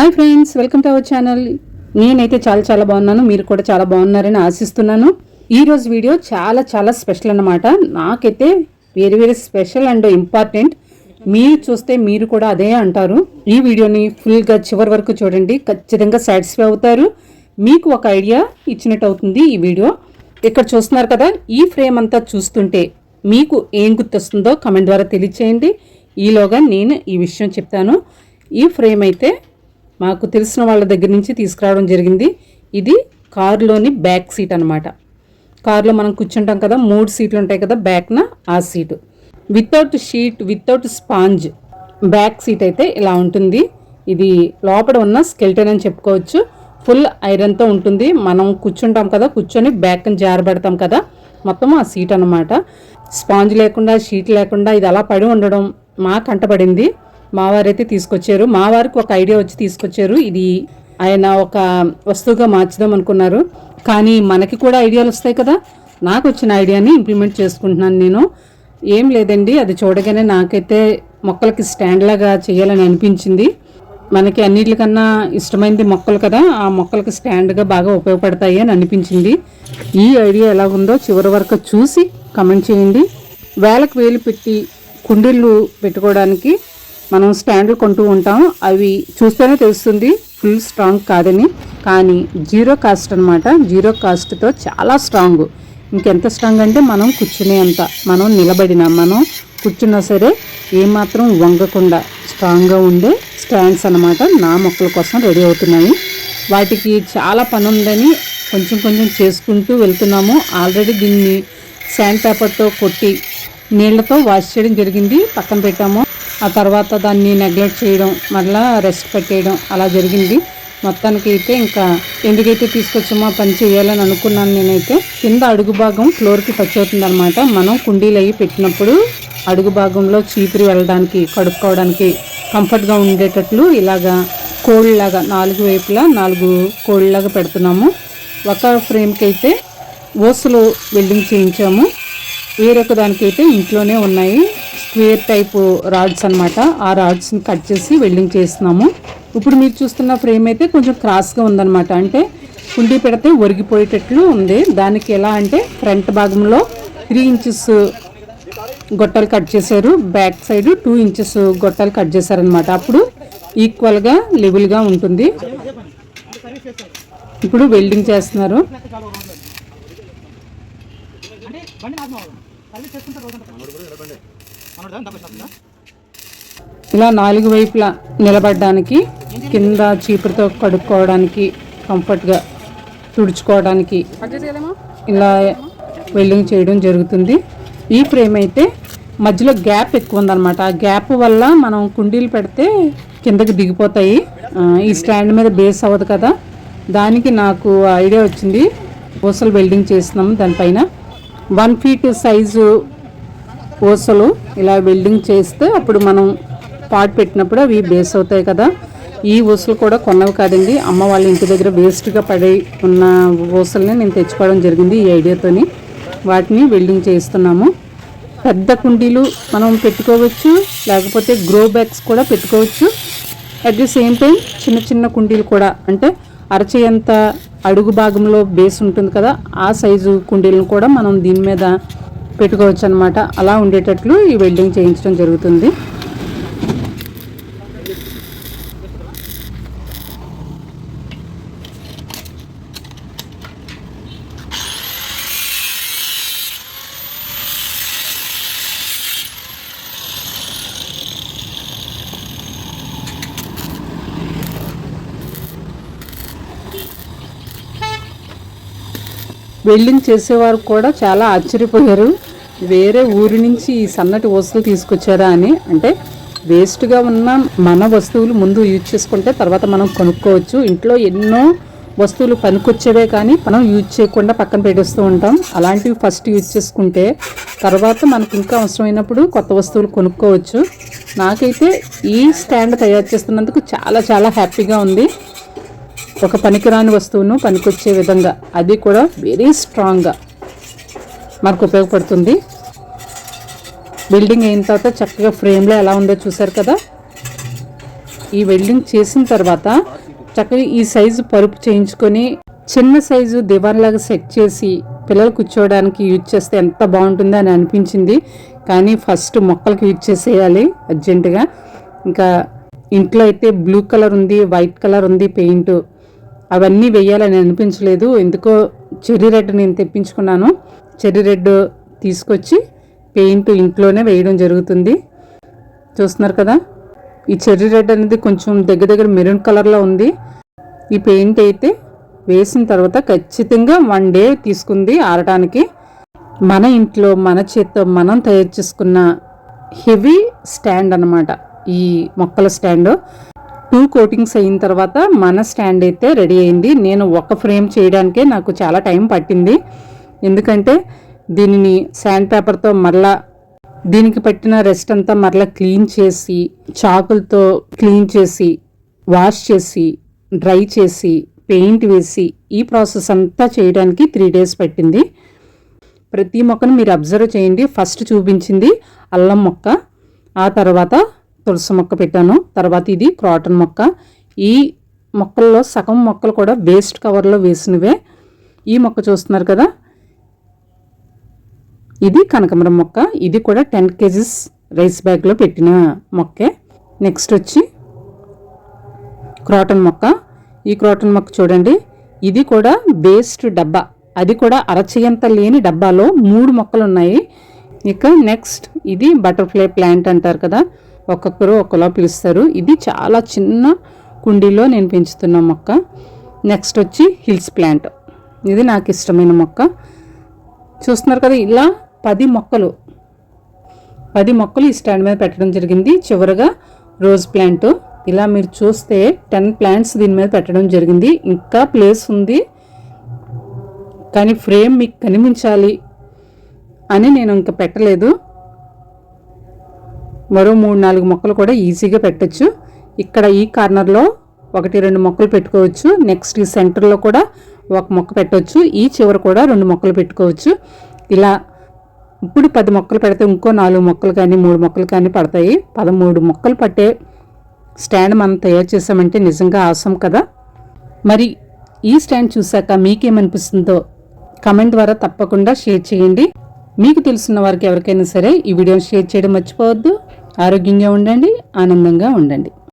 Hi friends welcome to our channel నేనైతే చాలా చాలా బాగున్నాను. మీరు కూడా చాలా బాగున్నారని ఆశిస్తున్నాను. ఈరోజు వీడియో చాలా చాలా స్పెషల్ అన్నమాట. నాకైతే వేరే వేరే స్పెషల్ అండ్ ఇంపార్టెంట్ మీరు చూస్తే మీరు కూడా అదే అంటారు. ఈ వీడియోని ఫుల్గా చివరి వరకు చూడండి. ఖచ్చితంగా సాటిస్ఫై అవుతారు. మీకు ఒక ఐడియా ఇచ్చినట్టు అవుతుంది ఈ వీడియో. ఇక్కడ చూస్తున్నారు కదా ఈ ఫ్రేమ్ అంతా చూస్తుంటే మీకు ఏం గుర్తొస్తుందో కమెంట్ ద్వారా తెలియచేయండి. ఈలోగా నేను ఈ విషయం చెప్తాను. ఈ ఫ్రేమ్ అయితే మాకు తెలిసిన వాళ్ళ దగ్గర నుంచి తీసుకురావడం జరిగింది. ఇది కారులోని బ్యాక్ సీట్ అనమాట కారులో మనం కూర్చుంటాం కదా మూడు సీట్లు ఉంటాయి కదా బ్యాక్న ఆ seat. Without sheet without sponge back seat అయితే ఇలా ఉంటుంది. ఇది లోపల ఉన్న స్కెల్టన్ అని చెప్పుకోవచ్చు. ఫుల్ ఐరన్తో ఉంటుంది. మనం కూర్చుంటాం కదా కూర్చొని బ్యాక్ జారబెడతాం కదా మొత్తం ఆ సీట్ అనమాట స్పాంజ్ లేకుండా షీట్ లేకుండా ఇది అలా పడి ఉండడం మా కంటపడింది మావారైతే తీసుకొచ్చారు. మా వారికి ఒక ఐడియా వచ్చి తీసుకొచ్చారు. ఇది ఆయన ఒక వస్తువుగా మార్చుదాం అనుకున్నారు. కానీ మనకి కూడా ఐడియాలు వస్తాయి కదా. నాకు వచ్చిన ఐడియాని ఇంప్లిమెంట్ చేసుకుంటున్నాను నేను. ఏం లేదండి. అది చూడగానే నాకైతే మొక్కలకి స్టాండ్ లాగా చేయాలని అనిపించింది. మనకి అన్నిటికన్నా ఇష్టమైనది మొక్కలు కదా. ఆ మొక్కలకి స్టాండ్గా బాగా ఉపయోగపడతాయి అని అనిపించింది. ఈ ఐడియా ఎలా ఉందో చివరి వరకు చూసి కమెంట్ చేయండి. వేలకు వేలు పెట్టి కుండీళ్ళు పెట్టుకోవడానికి మనం స్టాండ్లు కొంటూ ఉంటాం. అవి చూస్తేనే తెలుస్తుంది ఫుల్ స్ట్రాంగ్ కాదని. కానీ జీరో కాస్ట్ అనమాట జీరో కాస్ట్తో చాలా స్ట్రాంగ్ ఇంకెంత స్ట్రాంగ్ అంటే మనం కూర్చునే అంత మనం నిలబడినా మనం కూర్చున్నా సరే ఏమాత్రం వంగకుండా స్ట్రాంగ్గా ఉండే స్టాండ్స్ అనమాట నా మొక్కల కోసం రెడీ అవుతున్నాయి. వాటికి చాలా పని ఉందని కొంచెం కొంచెం చేసుకుంటూ వెళ్తున్నాము. ఆల్రెడీ దీన్ని శాండ్ పేపర్తో కొట్టి నీళ్ళతో వాష్ చేయడం జరిగింది. పక్కన పెట్టాము. ఆ తర్వాత దాన్ని నెగ్లెక్ట్ చేయడం మళ్ళా రెస్ట్ పెట్టేయడం అలా జరిగింది. మొత్తానికి అయితే ఇంకా ఎందుకైతే తీసుకొచ్చామో పని చేయాలని అనుకున్నాను నేనైతే కింద అడుగు భాగం ఫ్లోర్కి టచ్ అవుతుంది అనమాట మనం కుండీలు అవి పెట్టినప్పుడు అడుగు భాగంలో చీపురు వెళ్ళడానికి కడుక్కోవడానికి కంఫర్ట్గా ఉండేటట్లు ఇలాగా కోళ్ళలాగా నాలుగు వైపులా నాలుగు కోళ్ళలాగా పెడుతున్నాము. ఒక ఫ్రేమ్కి అయితే ఓసులు వెల్డింగ్ చేయించాము. వేరొక దానికైతే ఇంట్లోనే ఉన్నాయి. స్క్వేర్ టైప్ రాడ్స్ అన్నమాట. ఆ రాడ్స్ని కట్ చేసి వెల్డింగ్ చేస్తున్నాము. ఇప్పుడు మీరు చూస్తున్న ఫ్రేమ్ అయితే కొంచెం క్రాస్గా ఉందన్నమాట. అంటే కుండి పెడితే ఒరిగిపోయేటట్లు ఉంది. దానికి ఎలా అంటే ఫ్రంట్ భాగంలో త్రీ ఇంచెస్ గొట్టాలు కట్ చేశారు. బ్యాక్ సైడ్ టూ ఇంచెస్ గొట్టాలు కట్ చేశారనమాట అప్పుడు ఈక్వల్గా లెవెల్గా ఉంటుంది. ఇప్పుడు వెల్డింగ్ చేస్తున్నారు. ఇలా నాలుగు వైపులా నిలబడడానికి కింద చీపురుతో కడుక్కోవడానికి కంఫర్ట్గా తుడుచుకోవడానికి ఇలా వెల్డింగ్ చేయడం జరుగుతుంది. ఈ ఫ్రేమ్ అయితే మధ్యలో గ్యాప్ ఎక్కువ ఉందన్నమాట. ఆ గ్యాప్ వల్ల మనం కుండీలు పెడితే కిందకి దిగిపోతాయి. ఈ స్టాండ్ మీద బేస్ అవ్వదు కదా. దానికి నాకు ఐడియా వచ్చింది. పూసలు వెల్డింగ్ చేస్తున్నాము దానిపైన. వన్ ఫీట్ సైజు ఊసలు ఇలా వెల్డింగ్ చేస్తే అప్పుడు మనం పాట్ పెట్టినప్పుడు అవి బేస్ అవుతాయి కదా. ఈ ఊసలు కూడా కొన్నవి కాదండి. అమ్మ వాళ్ళ ఇంటి దగ్గర వేస్ట్గా పడి ఉన్న ఊసల్ని నేను తెచ్చుకోవడం జరిగింది ఈ ఐడియాతోని వాటిని వెల్డింగ్ చేస్తున్నాము పెద్ద కుండీలు మనం పెట్టుకోవచ్చు లేకపోతే గ్రో బ్యాగ్స్ కూడా పెట్టుకోవచ్చు. అట్ ది సేమ్ టైం చిన్న చిన్న కుండీలు కూడా అంటే అరచేయంత అడుగు భాగంలో బేస్ ఉంటుంది కదా ఆ సైజు కుండీలను కూడా మనం దీని మీద పెట్టుకోవచ్చు అనమాట అలా ఉండేటట్లు ఈ వెల్డింగ్ చేయించడం జరుగుతుంది. వెల్డింగ్ చేసేవారు కూడా చాలా ఆశ్చర్యపోయారు. వేరే ఊరి నుంచి ఈ సన్నటి వస్తువులు తీసుకొచ్చారా అని. అంటే వేస్ట్గా ఉన్న మన వస్తువులు ముందు యూజ్ చేసుకుంటే తర్వాత మనం కొనుక్కోవచ్చు. ఇంట్లో ఎన్నో వస్తువులు పనికొచ్చేవే కానీ మనం యూజ్ చేయకుండా పక్కన పెట్టేస్తూ ఉంటాం. అలాంటివి ఫస్ట్ యూజ్ చేసుకుంటే తర్వాత మనకి ఇంకా అవసరమైనప్పుడు కొత్త వస్తువులు కొనుక్కోవచ్చు. నాకైతే ఈ స్టాండ్ తయారు చేస్తున్నందుకు చాలా చాలా హ్యాపీగా ఉంది. ఒక పనికిరాని వస్తువును పనికొచ్చే విధంగా. అది కూడా వెరీ స్ట్రాంగ్గా మనకు ఉపయోగపడుతుంది. బిల్డింగ్ అయిన తర్వాత చక్కగా ఫ్రేమ్లో ఎలా ఉందో చూసారు కదా? ఈ వెల్డింగ్ చేసిన తర్వాత చక్కగా ఈ సైజు పరుపు చేయించుకొని చిన్న సైజు దివాన్లాగా సెట్ చేసి పిల్లలు కూర్చోవడానికి యూజ్ చేస్తే ఎంత బాగుంటుందో అని అనిపించింది. కానీ ఫస్ట్ మొక్కలకి యూజ్ చేసేయాలి అర్జెంటుగా ఇంకా ఇంట్లో అయితే బ్లూ కలర్ ఉంది వైట్ కలర్ ఉంది పెయింట్ అవన్నీ వేయాలని అనిపించలేదు. ఎందుకో చెర్రీ రెడ్ నేను తెప్పించుకున్నాను. చెర్రీ రెడ్ తీసుకొచ్చి పెయింట్ ఇంట్లోనే వేయడం జరుగుతుంది. చూస్తున్నారు కదా? ఈ చెర్రీ రెడ్ అనేది కొంచెం దగ్గర దగ్గర మెరూన్ కలర్లో ఉంది. ఈ పెయింట్ అయితే వేసిన తర్వాత ఖచ్చితంగా వన్ డే తీసుకుంది ఆరటానికి. మన ఇంట్లో మన చేత్తో మనం తయారు చేసుకున్న హెవీ స్టాండ్ అనమాట ఈ మొక్కల స్టాండ్. టూ కోటింగ్స్ అయిన తర్వాత మన స్టాండ్ అయితే రెడీ అయింది. నేను ఒక ఫ్రేమ్ చేయడానికే నాకు చాలా టైం పట్టింది. ఎందుకంటే దీనిని శాండ్ పేపర్తో మరలా దీనికి పట్టిన రెస్ట్ అంతా మరలా క్లీన్ చేసి చాకులతో క్లీన్ చేసి వాష్ చేసి డ్రై చేసి పెయింట్ వేసి ఈ ప్రాసెస్ అంతా చేయడానికి త్రీ డేస్ పట్టింది. ప్రతి మొక్కను మీరు అబ్జర్వ్ చేయండి. ఫస్ట్ చూపించింది అల్లం మొక్క ఆ తర్వాత తులసి మొక్క పెట్టాను. తర్వాత ఇది క్రాటన్ మొక్క. ఈ మొక్కల్లో సగం మొక్కలు కూడా వేస్ట్ కవర్లో వేసినవే. ఈ మొక్క చూస్తున్నారు కదా? ఇది కనకమరం మొక్క. ఇది కూడా టెన్ కేజీస్ రైస్ బ్యాగ్లో పెట్టిన మొక్కే. నెక్స్ట్ వచ్చి క్రాటన్ మొక్క. ఈ క్రాటన్ మొక్క చూడండి. ఇది కూడా వేస్ట్ డబ్బా. అది కూడా అరచేయంత లేని డబ్బాలో మూడు మొక్కలు ఉన్నాయి ఇక నెక్స్ట్ ఇది బటర్ఫ్లై ప్లాంట్ అంటారు కదా? ఒక్కొక్కరు ఒకలా పిలుస్తారు. ఇది చాలా చిన్న కుండీలో నేను పెంచుతున్న మొక్క. నెక్స్ట్ వచ్చి హిల్స్ ప్లాంట్. ఇది నాకు ఇష్టమైన మొక్క. చూస్తున్నారు కదా ఇలా పది మొక్కలు. పది మొక్కలు ఈ స్టాండ్ మీద పెట్టడం జరిగింది. చివరగా రోజ్ ప్లాంట్. ఇలా మీరు చూస్తే టెన్ ప్లాంట్స్ దీని మీద పెట్టడం జరిగింది. ఇంకా ప్లేస్ ఉంది. కానీ ఫ్రేమ్ మీకు కనిపించాలి అని నేను ఇంకా పెట్టలేదు. మరో మూడు నాలుగు మొక్కలు కూడా ఈజీగా పెట్టచ్చు. ఇక్కడ ఈ కార్నర్లో ఒకటి రెండు మొక్కలు పెట్టుకోవచ్చు. నెక్స్ట్ ఈ సెంటర్లో కూడా ఒక మొక్క పెట్టవచ్చు ఈ చివర కూడా రెండు మొక్కలు పెట్టుకోవచ్చు. ఇలా ఇప్పుడు పది మొక్కలు పెడితే ఇంకో నాలుగు మొక్కలు కానీ మూడు మొక్కలు కానీ పడతాయి. పదమూడు మొక్కలు పట్టే స్టాండ్ మనం తయారు చేసామంటే నిజంగా అవసరం కదా. మరి ఈ స్టాండ్ చూశాక మీకేమనిపిస్తుందో కమెంట్ ద్వారా తప్పకుండా షేర్ చేయండి. మీకు తెలుసున్న వారికి ఎవరికైనా సరే ఈ వీడియోని షేర్ చేయడం మర్చిపోవద్దు. ఆరోగ్యంగా ఉండండి ఆనందంగా ఉండండి.